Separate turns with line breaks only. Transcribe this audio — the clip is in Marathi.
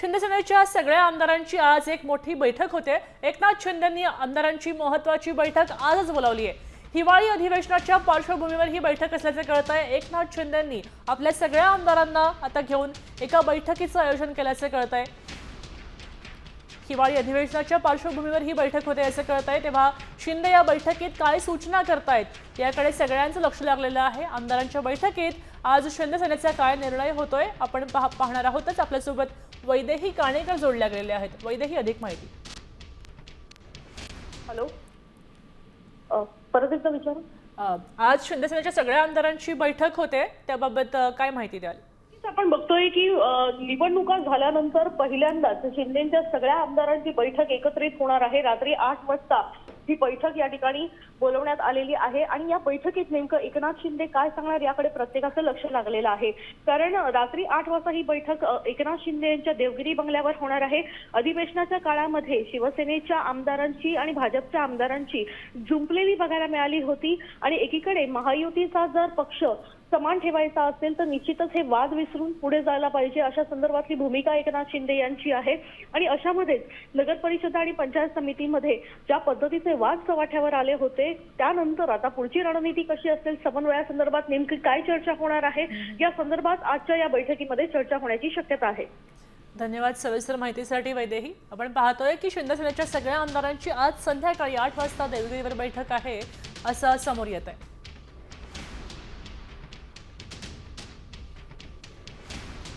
शिंदेसेनेच्या सगळ्या आमदारांची आज एक मोठी बैठक होते. एकनाथ शिंदेंनी आमदारांची महत्वाची बैठक आजच बोलावली आहे. हिवाळी अधिवेशनाच्या पार्श्वभूमीवर ही बैठक असल्याचे कळत आहे. एकनाथ शिंदेंनी आपल्या सगळ्या आमदारांना आता घेऊन एका बैठकीचं आयोजन केल्याचे कळत आहे. हिवाळी अधिवेशनाच्या पार्श्वभूमीवर ही बैठक होते असं कळत आहे. तेव्हा शिंदे या बैठकीत काय सूचना करतायत याकडे सगळ्यांचं लक्ष लागलेलं आहे. आमदारांच्या बैठकीत आज शिंदे सेनेचा काय निर्णय होतोय आपण पाह- पाहणार आहोतच. आपल्यासोबत वैदेही काणेकर जोडल्या गेलेले आहेत. वैदेही अधिक माहिती.
हॅलो. परत एकदा विचारू?
आज शिंदे सेनेच्या सगळ्या आमदारांची बैठक होते. त्याबाबत काय माहिती द्याल?
आपण बघतोय की निवडणुका झाल्यानंतर पहिल्यांदाच शिंदेच्या सगळ्या आमदारांची बैठक एकत्रित होणार आहे. रात्री आठ वाजता ही बैठक या ठिकाणी बोलवण्यात आलेली आहे आणि या बैठकीत नेमकं एकनाथ शिंदे काय सांगणार याकडे प्रत्येकाचं लक्ष लागलेलं आहे. कारण रात्री आठ वाजता ही बैठक एकनाथ शिंदे यांच्या देवगिरी बंगल्यावर होणार आहे. अधिवेशनाच्या काळामध्ये शिवसेनेच्या आमदारांची आणि भाजपच्या आमदारांची जुंपलेली बघायला मिळाली होती आणि एकीकडे महायुतीचा जर पक्ष समान ठेवायचा असेल तर निश्चितच हे वाद विसरून पुढे जायला पाहिजे अशा संदर्भातली भूमिका एकनाथ शिंदे यांची आहे. आणि अशामध्येच नगर परिषद आणि पंचायत समितीमध्ये ज्या पद्धतीचे वाद चव्हाट्यावर आले होते. त्यानंतर आता पुढची रणनीती कशी असेल? समन्वयासंदर्भात नेमकी काय चर्चा होणार आहे? या संदर्भात आजच्या या बैठकीमध्ये चर्चा होण्याची शक्यता आहे.
धन्यवाद सविस्तर माहितीसाठी वैदेही. आपण पाहतोय की शिंदे सेनेच्या सगळ्या आमदारांची आज संध्याकाळी आठ वाजता देवगिरीवर बैठक आहे असं समोर येत आहे